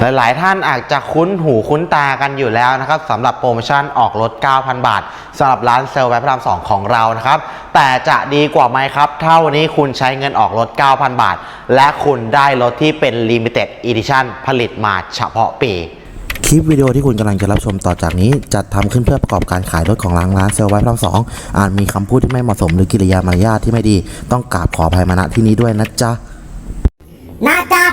หลายๆ ท่านอาจจะคุ้นหูคุ้นตากันอยู่แล้วนะครับสำหรับโปรโมชั่นออกรถ 9,000 บาทสำหรับร้านเซลล์แวร์พระราม2ของเรานะครับ แต่จะดีกว่าไหมครับถ้าวันนี้คุณใช้เงินออกรถ 9,000 บาท และคุณได้รถที่เป็น Limited Edition ผลิตมาเฉพาะปีคลิปวิดีโอที่คุณกำลังจะรับชมต่อจากนี้จัดทำขึ้นเพื่อประกอบการขายรถของร้านร้านเซลล์ไว้พร้อมสองอาจมีคำพูดที่ไม่เหมาะสมหรือกิริยามารยาทที่ไม่ดี ต้องกราบขออภัยมาณที่นี้ด้วยนะจ๊ะนะจ๊ะ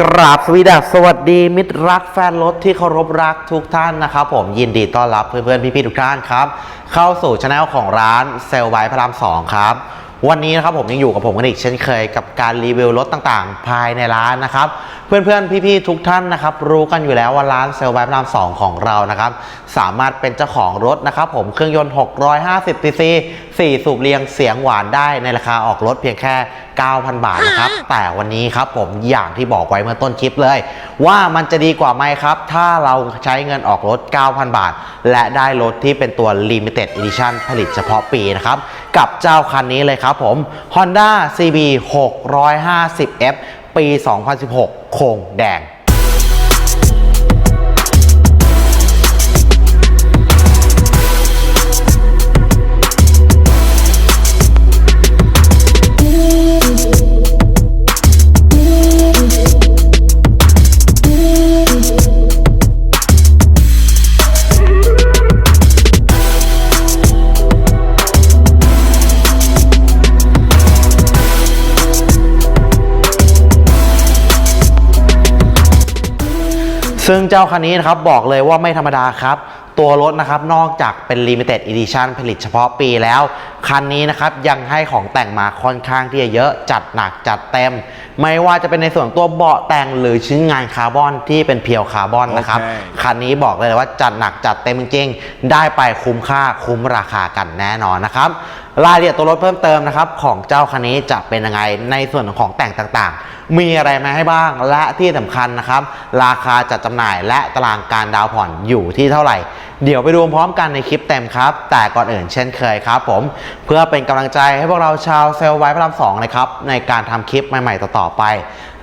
กราบสวีดัสสวัสดีมิตรรักแฟนรถที่เคารพรักทุกท่านนะครับผมยินดีต้อนรับเพื่อนๆ พี่ๆ ทุกท่านครับ เข้าสู่ช anel ของร้านเซลไวพระรามสองครับ วันนี้นะครับผมยังอยู่กับผมกันอีกเช่นเคยกับการรีวิวรถต่างๆ ภายในร้านนะครับ เพื่อนๆ พี่ๆ ทุกท่านนะครับรู้กันอยู่แล้วว่าร้านเซลไวพระราม2ของเรานะครับสามารถเป็นเจ้าของรถนะครับผมเครื่องยนต์ 650 cc 4สูบเรียงเสียงหวานได้ในราคาออกรถเพียงแค่ 9,000 บาทนะครับแต่วันนี้ครับผมอย่างที่บอกไว้เมื่อต้นคลิปเลย ว่ามันจะดีกว่าไหมครับ ถ้าเราใช้เงินออกรถ 9,000 บาท และได้รถที่เป็นตัว Limited Edition ผลิตเฉพาะปีนะครับกับเจ้าคันนี้เลยครับผม Honda CB 650F ปี 2016 โคงแดง ซึ่งเจ้าคันนี้นะครับบอกเลยว่าไม่ธรรมดาครับ ตัวรถนะครับนอกจากเป็น Limited Edition ผลิตเฉพาะปีแล้ว คันนี้นะครับยังให้ของแต่งมาค่อนข้างที่จะเยอะจัดหนักจัดเต็ม ไม่ว่าจะเป็นในส่วนตัวเบาะแต่งหรือชิ้นงานคาร์บอนที่เป็นเพียวคาร์บอนนะครับโอเคคันนี้บอกเลยว่าจัดหนักจัดเต็มจริงๆ ได้ไปคุ้มค่าคุ้มราคากันแน่นอนนะครับ รายละเอียดตัวรถเพิ่มเติมนะครับของเจ้าคันนี้จะเป็นยังไงในส่วนของแต่งต่างๆ มีอะไรมาให้บ้างและที่สำคัญนะครับ ราคาจัดจำหน่ายและตารางการดาวน์ผ่อนอยู่ที่เท่าไหร่ เดี๋ยวไปดูพร้อมกันในคลิปเต็มครับ แต่ก่อนอื่นเช่นเคยครับผมเพื่อเป็นกำลังใจให้พวกเราชาวเซลล์ไว้พระรามสองนะครับในการทำคลิปใหม่ ๆ ต่อๆไป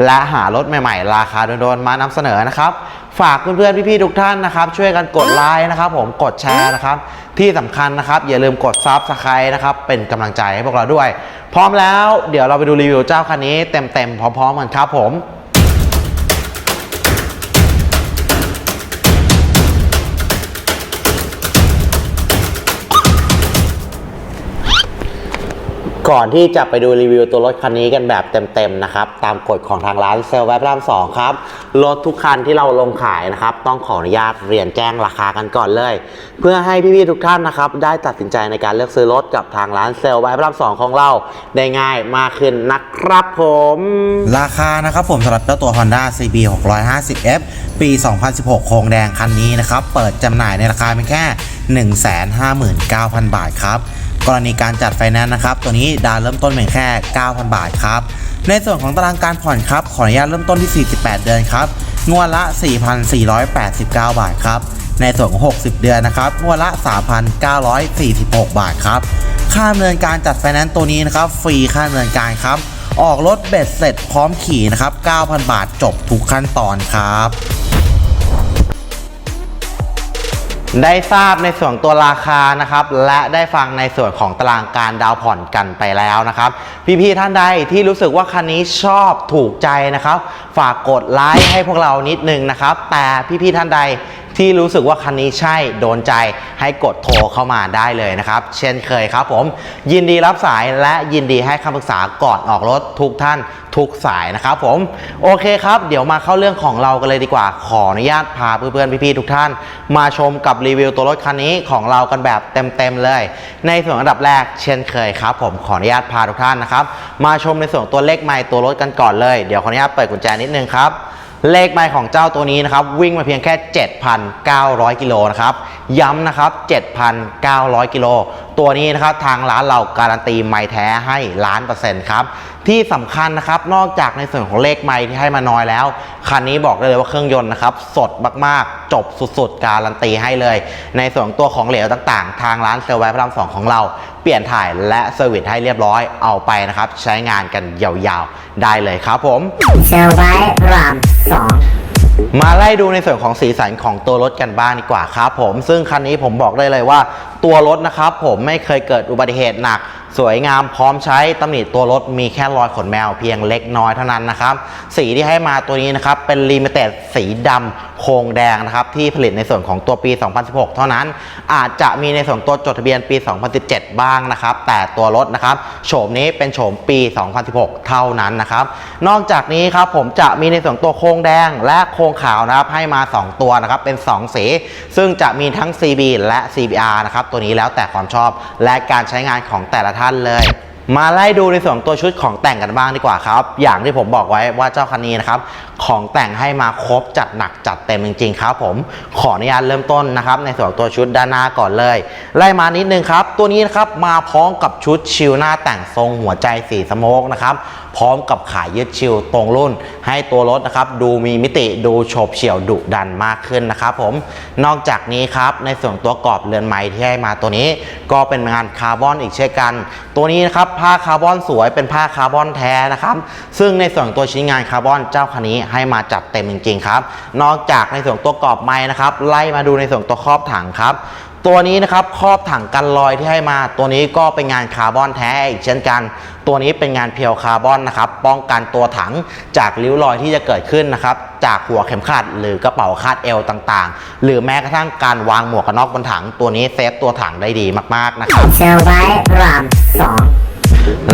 และหารถใหม่ ๆ ราคาโดนๆมานำเสนอนะครับฝากเพื่อนๆพี่ๆทุกท่านนะครับ ช่วยกันกดไลค์นะครับ ผมกดแชร์นะครับ ที่สำคัญนะครับ อย่าลืมกดซับสไครต์นะครับ เป็นกำลังใจให้พวกเราด้วย พร้อมแล้ว เดี๋ยวเราไปดูรีวิวเจ้าคันนี้เต็มๆพร้อมๆกันครับผม ก่อนที่จะไปดูรีวิวตัวรถคันนี้กันแบบเต็มๆนะครับ ตามกฎของทางร้านเซลล์แวบรามสองครับ รถทุกคันที่เราลงขายนะครับ ต้องขออนุญาตเรียนแจ้งราคากันก่อนเลย เพื่อให้พี่ๆทุกท่านนะครับ ได้ตัดสินใจในการเลือกซื้อรถกับทางร้านเซลล์แวบรามสองของเรา ได้ง่ายมากขึ้นนะครับผม ราคานะครับผมสำหรับเจ้าตัว Honda CB 650F ปี 2016 โครงแดงคันนี้นะครับ เปิดจำหน่ายในราคาเพียงแค่ 159,000 บาทครับ กรณีการจัดไฟแนนซ์นะครับ ตัวนี้ดาวเริ่มต้นเพียงแค่ 9,000 บาทครับ ในส่วนของตารางการผ่อนครับ ขออนุญาตเริ่มต้นที่ 48 เดือนครับงวดละ 4,489 บาทครับ ในส่วนของ 60 เดือนนะครับงวดละ 3,946 บาทครับ ค่าดำเนินการจัดไฟแนนซ์ตัวนี้นะครับ ฟรีค่าดำเนินการครับ ออกรถเบ็ดเสร็จพร้อมขี่นะครับ 9,000 บาทจบทุกขั้นตอนครับ ได้ทราบในส่วนตัวราคานะครับ และได้ฟังในส่วนของตารางการดาวผ่อนกันไปแล้วนะครับ พี่ๆท่านใดที่รู้สึกว่าคันนี้ชอบถูกใจนะครับ ฝากกดไลค์ให้พวกเรานิดนึงนะครับ แต่พี่ๆท่านใด ที่รู้สึกว่าคันนี้ใช่โดนใจให้กดโทรเข้ามาได้เลยนะครับ เช่นเคยครับผม ยินดีรับสายและยินดีให้คำปรึกษาก่อนออกรถทุกท่านทุกสายนะครับผม โอเคครับ เดี๋ยวมาเข้าเรื่องของเรากันเลยดีกว่า ขออนุญาตพาเพื่อนๆพี่ๆทุกท่าน มาชมกับรีวิวตัวรถคันนี้ของเรากันแบบเต็มๆเลย ในส่วนอันดับแรก เช่นเคยครับ ผมขออนุญาตพาทุกท่านนะครับมาชมในส่วนตัวเลขไมล์ตัวรถกันก่อนเลย เดี๋ยวขออนุญาตเปิดกุญแจนิดนึงครับ เลขไมล์ของเจ้าตัวนี้นะครับวิ่งมาเพียงแค่ 7,900 กิโลนะครับ ย้ำนะครับ 7,900 กิโล ตัวนี้นะครับทางร้านเราการันตีไมล์แท้ให้ล้านเปอร์เซ็นต์ครับที่สำคัญนะครับนอกจากในส่วนของเลขไมล์ที่ให้มาน้อยแล้ว คันนี้บอกได้เลยว่าเครื่องยนต์นะครับสดมากๆ จบสุดๆ การันตีให้เลย ในส่วนตัวของเหลวต่างๆ ทางร้านเซลไวพระรามสองของเรา เปลี่ยนถ่ายและเซอร์วิสให้เรียบร้อยเอาไปนะครับใช้งานกันยาวๆ ได้เลยครับผมเซลไว้รามสอง มาไล่ดูในส่วนของสีสันของตัวรถกันบ้างดีกว่าครับผม ซึ่งคันนี้ผมบอกได้เลยว่า ตัวรถนะครับผมไม่เคยเกิดอุบัติเหตุหนักสวยงามพร้อมใช้ตำหนิตัวรถมีแค่รอยขนแมวเพียงเล็กน้อยเท่านั้นนะครับ สีที่ให้มาตัวนี้นะครับเป็นลิมิเต็ดสีดำโครงแดงนะครับที่ผลิตในส่วนของตัวปี 2016 เท่านั้น อาจจะมีในส่วนตัวจดทะเบียนปี 2017 บ้างนะครับแต่ตัวรถนะครับโฉมนี้เป็นโฉมปี 2016 เท่านั้นนะครับนอกจากนี้ครับผมจะมีในส่วนตัวโครงแดงและโครงขาวนะครับให้มา 2 ตัวนะครับเป็น 2 สี ซึ่งจะมีทั้ง CB และ CBR นะครับตัวนี้แล้วแต่ความชอบและการใช้งานของแต่ละท่านเลย มาไล่ดูในส่วนตัวชุดของแต่งกันบ้างดีกว่าครับ อย่างที่ผมบอกไว้ว่าเจ้าคันนี้นะครับของแต่งให้มาครบจัดหนักจัดเต็มจริงๆครับผมขออนุญาตเริ่มต้นนะครับ ในส่วนตัวชุดด้านหน้าก่อนเลย ไล่มานิดนึงครับ ตัวนี้นะครับมาพร้อมกับชุดชิลหน้าแต่งทรงหัวใจสีสโมกนะครับ พร้อมกับขายยืดชิลตรงรุ่น ให้ตัวรถนะครับดูมีมิติดูโฉบเฉี่ยวดุดันมากขึ้นนะครับผมนอกจากนี้ครับในส่วนตัวกรอบเรือนไม้ที่ให้มาตัวนี้ ก็เป็นงานคาร์บอนอีกเช่นกัน ตัวนี้นะครับผ้าคาร์บอนสวยเป็นผ้าคาร์บอนแท้นะครับซึ่งในส่วนตัวชิ้นงานคาร์บอนเจ้าคันนี้ให้มาจัดเต็มจริงๆครับนอกจากในส่วนตัวกรอบไม้นะครับไล่มาดูในส่วนตัวครอบถังครับ ตัวนี้นะครับครอบถังกันรอยที่ให้มา ตัวนี้ก็เป็นงานคาร์บอนแท้อีกเช่นกัน ตัวนี้เป็นงานเพียวคาร์บอนนะครับป้องกันตัวถังจากริ้วรอยที่จะเกิดขึ้นนะครับจากหัวเข็มขัดหรือกระเป๋าคาดเอวต่างๆ หรือแม้กระทั่งการวางหมวกกันน็อกบนถัง ตัวนี้เซฟตัวถังได้ดีมากๆนะครับเซลไว้รามสอง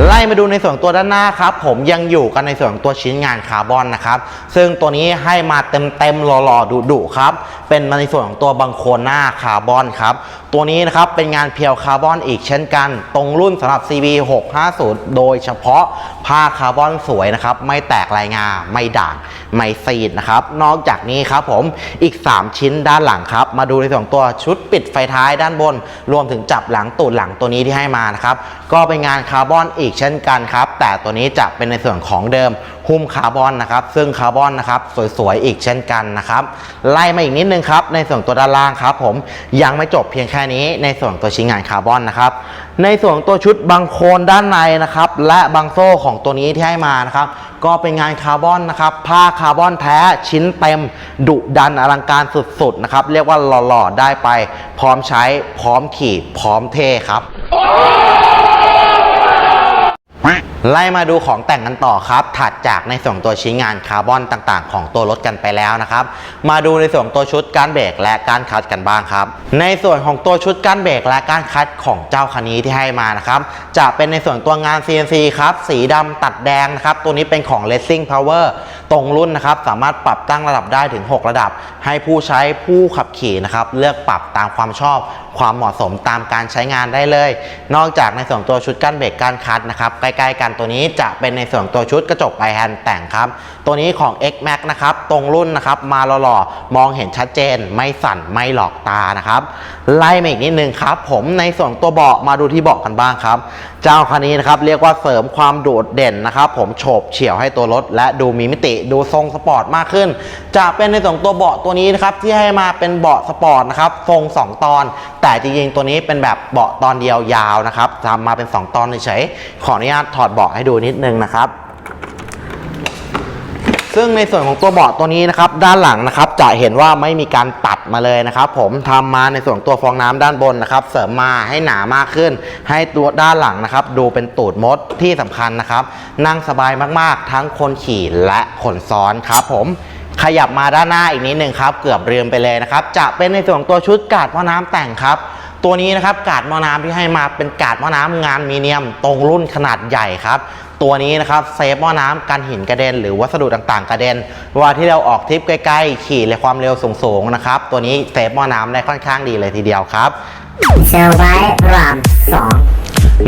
ไล่มาดูในส่วนตัวด้านหน้าครับ ผมยังอยู่กันในส่วนตัวชิ้นงานคาร์บอนนะครับ ซึ่งตัวนี้ให้มาเต็มๆหล่อๆดุๆครับ เป็นในส่วนของตัวบังโคลหน้าคาร์บอนครับ ตัวนี้นะครับเป็นงานเพียวคาร์บอนอีกเช่นกัน ตรงรุ่นสำหรับ CB 650โดยเฉพาะผ้าคาร์บอนสวยนะครับ ไม่แตกลายงา ไม่ด่าง ไม่ซีดนะครับ นอกจากนี้ครับผมอีก 3 ชิ้นด้านหลังครับ มาดูในส่วนตัวชุดปิดไฟท้ายด้านบน รวมถึงจับหลังตูดหลังตัวนี้ที่ให้มานะครับ ก็เป็นงานคาร์บอนอีกเช่นกันครับ แต่ตัวนี้จะเป็นในส่วนของเดิมหุ้มคาร์บอนนะครับซึ่งคาร์บอนนะครับสวยๆอีกเช่นกันนะครับไล่มาอีกนิดนึงครับในส่วนตัวด้านล่างครับผมยังไม่จบเพียงแค่นี้ในส่วนตัวชิ้นงานคาร์บอนนะครับ ในส่วนตัวชุดบังโคนด้านในนะครับ และบังโซ่ของตัวนี้ที่ให้มานะครับ ก็เป็นงานคาร์บอนนะครับ ผ้าคาร์บอนแท้ชิ้นเต็ม ดุดันอลังการสุดๆนะครับ เรียกว่าหล่อๆได้ไป พร้อมใช้พร้อมขี่พร้อมเท่ครับ ไล่มาดูของแต่งกันต่อครับถัดจากในส่วนตัวชิ้นงานคาร์บอนต่างๆ ของตัวรถกันไปแล้วนะครับ มาดูในส่วนตัวชุดการเบรกและการคัดกันบ้างครับ ในส่วนของตัวชุดการเบรกและการคัดของเจ้าคันนี้ที่ให้มานะครับจะเป็นในส่วนตัวงาน CNC ครับสีดำตัดแดงนะครับตัวนี้เป็นของ Racing Power ตรงรุ่นนะครับสามารถปรับตั้งระดับได้ถึง 6 ระดับ ให้ผู้ใช้ผู้ขับขี่นะครับเลือกปรับตามความชอบความเหมาะสมตามการใช้งานได้เลย นอกจากในส่วนตัวชุดกั้นเบรกกั้นคัดนะครับใกล้ๆกันตัวนี้จะเป็นในส่วนตัวชุดกระจกไบแฮนด์แต่งครับ ตัวนี้ของ X Max นะครับตรงรุ่นนะครับมาหล่อๆมองเห็นชัดเจน ไม่สั่นไม่หลอกตานะครับไล่มาอีกนิดนึงครับ ผมในส่วนตัวเบาะมาดูที่เบาะกันบ้างครับ เจ้าคันนี้นะครับเรียกว่าเสริมความโดดเด่นนะครับ ผมโฉบเฉี่ยวให้ตัวรถและดูมีมิติดูทรงสปอร์ตมากขึ้น จะเป็นในส่วนตัวเบาะตัวนี้นะครับที่ให้มาเป็นเบาะสปอร์ตนะครับทรง 2 ตอน แต่จริงๆตัวนี้เป็นแบบเบาะตอนเดียวยาวนะครับทำมาเป็น 2 ตอนเฉยๆขออนุญาตถอดเบาะให้ดูนิดนึงนะครับ ซึ่งในส่วนของตัวเบาะตัวนี้นะครับด้านหลังนะครับจะเห็นว่าไม่มีการตัดมาเลยนะครับ ผมทำมาในส่วนตัวฟองน้ำด้านบนนะครับ เสริมมาให้หนามากขึ้น ให้ตัวด้านหลังนะครับ ดูเป็นตูดมดที่สำคัญนะครับ นั่งสบายมากๆ ทั้งคนขี่และคนซ้อนครับ ผมขยับมาด้านหน้าอีกนิดหนึ่งครับ เกือบลืมไปเลยนะครับ จะเป็นในส่วนตัวชุดกาดหม้อน้ำแต่งครับ ตัวนี้นะครับกาดมอน้ำที่ให้มาเป็นกาดมอน้ำงานมีเนียม ตรงรุ่นขนาดใหญ่ครับ ตัวนี้นะครับเซฟมอน้ำกันหินกระเด็น หรือวัสดุต่างๆ กระเด็นเวลาที่เราออกทริปใกล้ๆ ขี่ในความเร็วสูงๆนะครับ ตัวนี้เซฟมอน้ำได้ค่อนข้างดีเลยทีเดียวครับเซลไว้รามสอง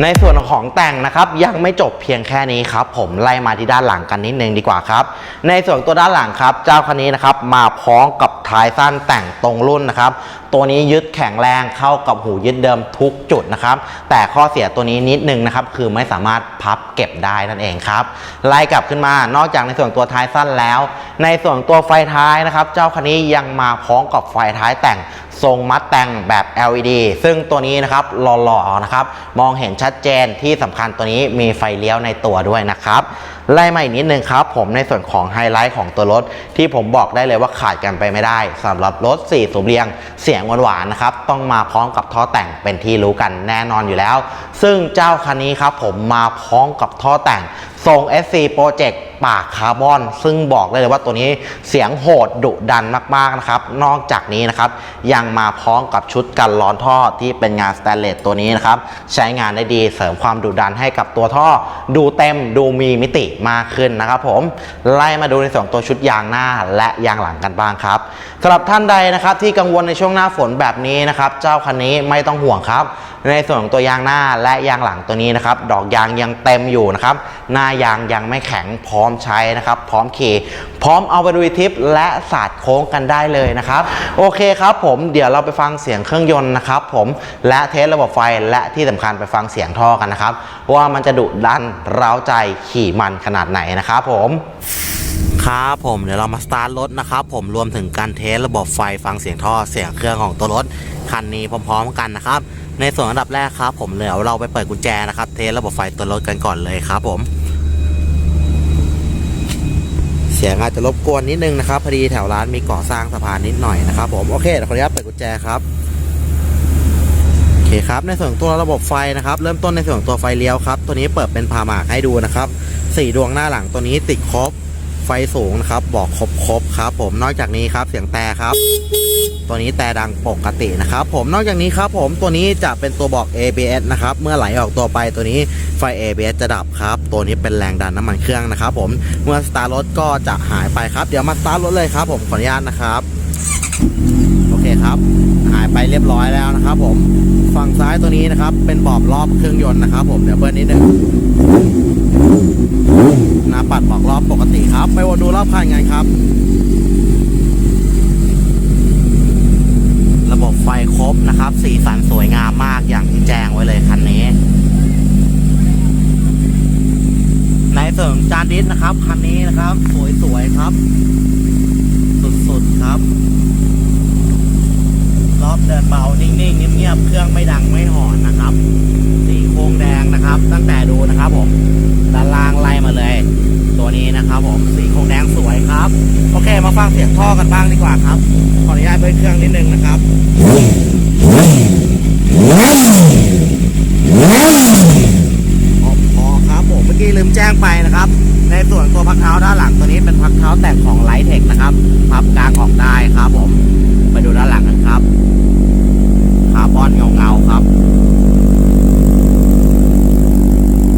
ในส่วนของแต่งนะครับยังไม่จบเพียงแค่นี้ครับผมไล่มาที่ด้านหลังกันนิดนึงดีกว่าครับ ในส่วนตัวด้านหลังครับ เจ้าคันนี้นะครับมาพร้อมกับท้ายสั้นแต่งตรงรุ่นนะครับตัวนี้ยึดแข็งแรงเข้ากับหูยึดเดิมทุกจุดนะครับ แต่ข้อเสียตัวนี้นิดนึงนะครับคือไม่สามารถพับเก็บได้นั่นเองครับไล่กลับขึ้นมานอกจากในส่วนตัวท้ายสั้นแล้ว ในส่วนตัวไฟท้ายนะครับ เจ้าคันนี้ยังมาพร้อมกับไฟท้ายแต่ง ทรงมัดแต่งแบบ LED ซึ่งตัวนี้นะครับหล่อๆนะครับมองเห็นชัดเจนที่สำคัญตัวนี้มีไฟเลี้ยวในตัวด้วยนะครับไล่มาอีกนิดนึงครับผมในส่วนของไฮไลท์ของตัวรถ ที่ผมบอกได้เลยว่าขาดกันไปไม่ได้สำหรับรถ 4 สูบเรียงเสียงหวานๆนะครับต้องมาพร้อมกับท่อแต่งเป็นที่รู้กันแน่นอนอยู่แล้ว ซึ่งเจ้าคันนี้ครับผมมาพร้อมกับท่อแต่ง ทรง SC Project ปากคาร์บอน ซึ่งบอกได้เลยว่าตัวนี้เสียงโหดดุดันมาก ๆ นะครับ นอกจากนี้นะครับ ยังมาพร้อมกับชุดกันร้อนท่อที่เป็นงานสแตนเลสตัวนี้นะครับ ใช้งานได้ดีเสริมความดุดันให้กับตัวท่อ ดูเต็มดูมีมิติมากขึ้นนะครับผม ไล่มาดูในส่วนของตัวชุดยางหน้าและยางหลังกันบ้างครับสำหรับท่านใดนะครับที่กังวลในช่วงหน้าฝนแบบนี้นะครับเจ้าคันนี้ไม่ต้องห่วงครับ ในส่วนของตัวยางหน้าและยางหลังตัวนี้นะครับดอกยางยังเต็มอยู่นะครับหน้ายางยังไม่แข็งพร้อมใช้นะครับ พร้อมขี่พร้อมเอาไปดูทิปและสาดโค้งกันได้เลยนะครับ โอเคครับผมเดี๋ยวเราไปฟังเสียงเครื่องยนต์นะครับผมและเทสระบบไฟและที่สำคัญไปฟังเสียงท่อกันนะครับ ว่ามันจะดุดันร้าวใจขี่มันขนาดไหนนะครับผมครับผมเดี๋ยวเรามาสตาร์ทรถนะครับผมรวมถึงการเทสระบบไฟฟังเสียงท่อเสียงเครื่องของตัวรถคันนี้พร้อมๆกันนะครับ ในส่วนอันดับแรกครับ ผมเดี๋ยวเราไปเปิดกุญแจนะครับ เทสระบบไฟตัวรถกันก่อนเลยครับ ผม เสียงอาจจะรบกวนนิดนึงนะครับพอดีแถวร้านมีก่อสร้างสะพานนิดหน่อยนะครับ ผมโอเคเดี๋ยวขออนุญาตเปิดกุญแจครับโอเคครับ ในส่วนตัวระบบไฟนะครับ เริ่มต้นในส่วนตัวไฟเลี้ยวครับ ตัวนี้เปิดเป็นพามากให้ดูนะครับสี่ดวงหน้าหลังตัวนี้ติดครบไฟสูงนะครับ บอกครบครบครับ ผมนอกจากนี้ครับ เสียงแต่ครับ ตัวนี้แต่ดังปกตินะครับผมนอกจากนี้ครับผมตัวนี้จะเป็นตัวบอก ABS นะครับเมื่อไหลออกตัวไปตัวนี้ไฟ ABS จะดับครับ ตัวนี้เป็นแรงดันน้ำมันเครื่องนะครับผมเมื่อสตาร์รถก็จะหายไปครับเดี๋ยวมาสตาร์รถเลยครับผมขออนุญาตนะครับโอเคครับ หายไปเรียบร้อยแล้วนะครับ ผมฝั่งซ้ายตัวนี้นะครับ เป็นบอบรอบเครื่องยนต์นะครับ ผมเดี๋ยวเบิ้ลนิดนึงหน้าปัดบอกรอบปกติครับ ไปวนดูรอบคันกันครับ ยครบนะครับ สีสันสวยงามมากอย่างที่แจ้งไว้เลยคันนี้ ในส่วนจานดิสนะครับคันนี้นะครับ สวยๆครับ สุดๆครับ รอบเดินเบา นิ่งๆเงียบๆเครื่องไม่ดังไม่หอนนะครับ สีโครงแดงนะครับ ตั้งแต่ดูนะครับผม ด้านล่างไล่มาเลย ตัวนี้นะครับผมสีโครงแดงสวยครับ โอเค มาฟังเสียงท่อกันบ้างดีกว่าครับ ขออนุญาตเปิดเครื่องนิดนึงนะครับพอพอครับผมเมื่อกี้ลืมแจ้งไปนะครับ ในส่วนตัวพักเท้าด้านหลังตัวนี้เป็นพักเท้าแต่งของไลท์เทคนะครับพับกลางออกได้ครับผมไปดูด้านหลังกันครับคาร์บอนเงาๆครับ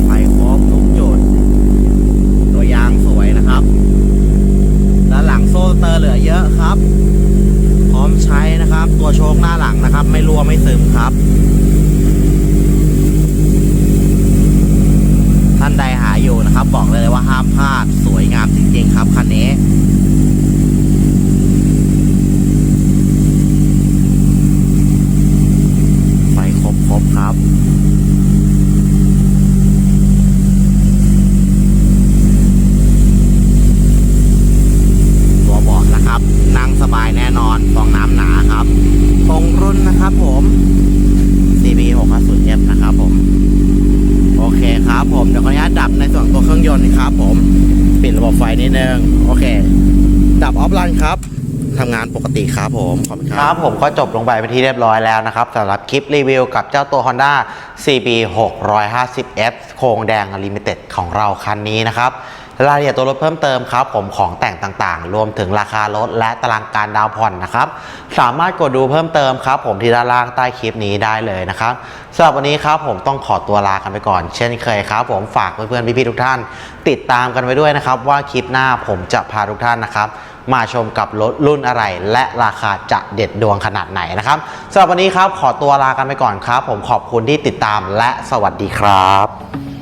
ไฟครบทุกจุด ตัวยางสวยนะครับ ด้านหลังโซ่สเตอร์เหลือเยอะครับ พร้อมใช้นะครับ ตัวโชคหน้าหลังนะครับ ไม่รั่วไม่ซึมครับ ท่านใดหาอยู่นะครั บอกเลยว่าห้ามพลาดสวยงามจริงๆครับคันนี้ ไฟครบครบครับ ตัวเบาะนะครับ นั่งสบายแน่นอนฟองน้ำหนาครับ ตรงรุ่นนะครับผม CB 6 5 0 F นะครับผม โอเคครับผม เดี๋ยวขออนุญาตดับในส่วนตัวเครื่องยนต์ครับผม ปิดระบบไฟ นิดนึง โอเค ดับออฟรันครับทำงานปกติครับผมขอบคุณครับครับผมก็จบลงไปเป็นที่เรียบร้อยแล้วนะครับสำหรับคลิปรีวิวกับเจ้าตัว Honda CB 650F โครงแดง Limited ของเราคันนี้นะครับ รายละเอียดตัวรถเพิ่มเติมครับผมของแต่งต่างๆ รวมถึงราคารถและตารางการดาวน์ผ่อนนะครับสามารถกดดูเพิ่มเติมครับผมที่ด้านล่างใต้คลิปนี้ได้เลยนะครับสำหรับวันนี้ครับผมต้องขอตัวลากันไปก่อน เช่นเคยครับ ผมฝากเพื่อนๆพี่ๆทุกท่าน ติดตามกันไว้ด้วยนะครับ ว่าคลิปหน้าผมจะพาทุกท่านนะครับ มาชมกับรถรุ่นอะไร และราคาจะเด็ดดวงขนาดไหนนะครับสำหรับวันนี้ครับขอตัวลากันไปก่อนครับ ผมขอบคุณที่ติดตามและสวัสดีครับ